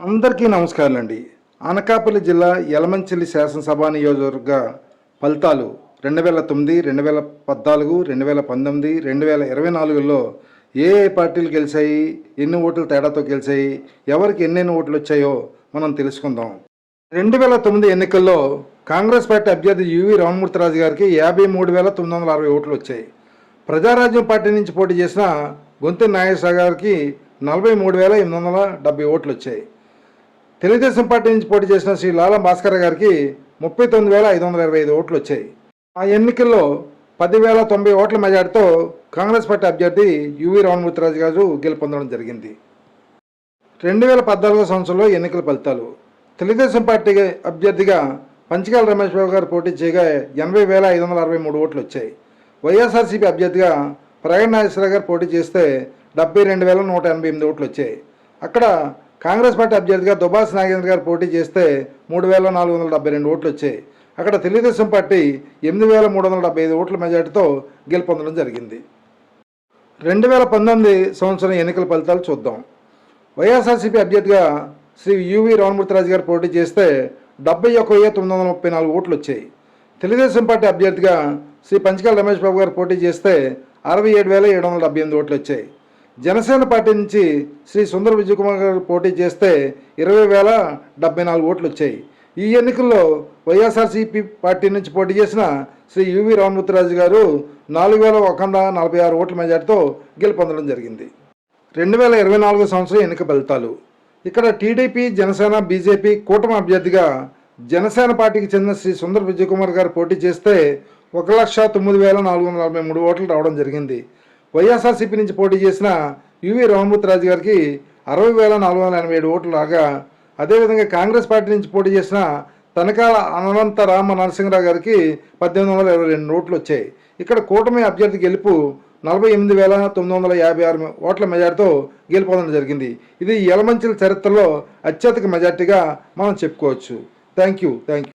అందరికీ నమస్కారం అండి అనకాపల్లి జిల్లా యలమంచిలి శాసనసభ నియోజకవర్గ ఫలితాలు రెండు వేల తొమ్మిది రెండు వేల పద్నాలుగు రెండు వేల పంతొమ్మిది రెండు వేల ఇరవై నాలుగులో ఏ ఏ పార్టీలు గెలిచాయి ఎన్ని ఓట్లు తేడాతో గెలిచాయి ఎవరికి ఎన్నెన్ని ఓట్లు వచ్చాయో మనం తెలుసుకుందాం. రెండు వేల తొమ్మిది ఎన్నికల్లో కాంగ్రెస్ పార్టీ అభ్యర్థి యువి రామమూర్తిరాజు గారికి యాభై మూడు వేల తొమ్మిది వందల అరవై ఓట్లు వచ్చాయి. ప్రజారాజ్యం పార్టీ నుంచి పోటీ చేసిన గొంతు నాగేశ్వర గారికి నలభై మూడు వేల ఎనిమిది వందల డెబ్బై ఓట్లు వచ్చాయి. తెలుగుదేశం పార్టీ నుంచి పోటీ చేసిన శ్రీ లాలా భాస్కర్ గారికి ముప్పై తొమ్మిది వేల ఐదు వందల ఇరవై ఐదు ఓట్లు వచ్చాయి. ఆ ఎన్నికల్లో పదివేల తొంభై ఓట్ల మెజార్టీతో కాంగ్రెస్ పార్టీ అభ్యర్థి యువి రామమూర్తిరాజు గారు గెలుపొందడం జరిగింది. రెండు వేల పద్నాలుగో సంవత్సరంలో ఎన్నికల ఫలితాలు. తెలుగుదేశం పార్టీ అభ్యర్థిగా పంచకాల రమేష్ బాబు గారు పోటీ చేయగా ఎనభై వేల ఐదు వందల అరవై మూడు ఓట్లు వచ్చాయి. వైఎస్ఆర్సీపీ అభ్యర్థిగా ప్రగణ నాగేశ్వర గారు పోటీ చేస్తే డెబ్బై రెండు వేల నూట ఎనభై ఎనిమిది ఓట్లు వచ్చాయి. అక్కడ కాంగ్రెస్ పార్టీ అభ్యర్థిగా దుబాస్ నాగేంద్ర గారు పోటీ చేస్తే మూడు వేల నాలుగు వందల డెబ్బై రెండు ఓట్లు వచ్చాయి. అక్కడ తెలుగుదేశం పార్టీ ఎనిమిది వేల మూడు వందల డెబ్బై ఐదు ఓట్ల మెజార్టీతో గెలుపొందడం జరిగింది. రెండు వేల పంతొమ్మిది సంవత్సరం ఎన్నికల ఫలితాలు చూద్దాం. వైఎస్ఆర్సీపీ అభ్యర్థిగా శ్రీ యువి రామమూర్తిరాజు గారు పోటీ చేస్తే డెబ్బై ఒక వెయ్యి తొమ్మిది వందల ముప్పై నాలుగు ఓట్లు వచ్చాయి. తెలుగుదేశం పార్టీ అభ్యర్థిగా శ్రీ పంచకాల రమేష్ బాబు గారు పోటీ చేస్తే అరవై ఏడు వేల ఏడు వందల డెబ్బై ఎనిమిది ఓట్లు వచ్చాయి. జనసేన పార్టీ నుంచి శ్రీ సుందర విజయకుమార్ గారు పోటీ చేస్తే ఇరవై వేల డెబ్బై నాలుగు ఓట్లు వచ్చాయి. ఈ ఎన్నికల్లో వైఎస్ఆర్సీపీ పార్టీ నుంచి పోటీ చేసిన శ్రీ యువి రామమూర్తిరాజు గారు నాలుగు వేల ఒక వంద నలభై ఆరు ఓట్ల మెజార్టీతో గెలుపొందడం జరిగింది. రెండు వేల ఇరవై నాలుగు సంవత్సరం ఎన్నిక ఫలితాలు. ఇక్కడ టీడీపీ జనసేన బీజేపీ కూటమి అభ్యర్థిగా జనసేన పార్టీకి చెందిన శ్రీ సుందర్ విజయకుమార్ గారు పోటీ చేస్తే ఒక లక్ష తొమ్మిది వేల నాలుగు వందల నలభై మూడు ఓట్లు రావడం జరిగింది. వైఎస్ఆర్సీపీ నుంచి పోటీ చేసిన యువి రామమూర్తిరాజు గారికి అరవై వేల నాలుగు వందల ఎనభై ఏడు ఓట్లు రాగా అదేవిధంగా కాంగ్రెస్ పార్టీ నుంచి పోటీ చేసిన తనకాల అనంత రామ నరసింహరావు గారికి పద్దెనిమిది వందల ఇరవై రెండు ఓట్లు వచ్చాయి. ఇక్కడ కూటమి అభ్యర్థి గెలుపు నలభై ఎనిమిది వేల తొమ్మిది వందల యాభై ఆరు ఓట్ల మెజార్టీతో గెలుపొందడం జరిగింది. ఇది ఎలమంచిల చరిత్రలో అత్యధిక మెజార్టీగా మనం చెప్పుకోవచ్చు. Thank you thank you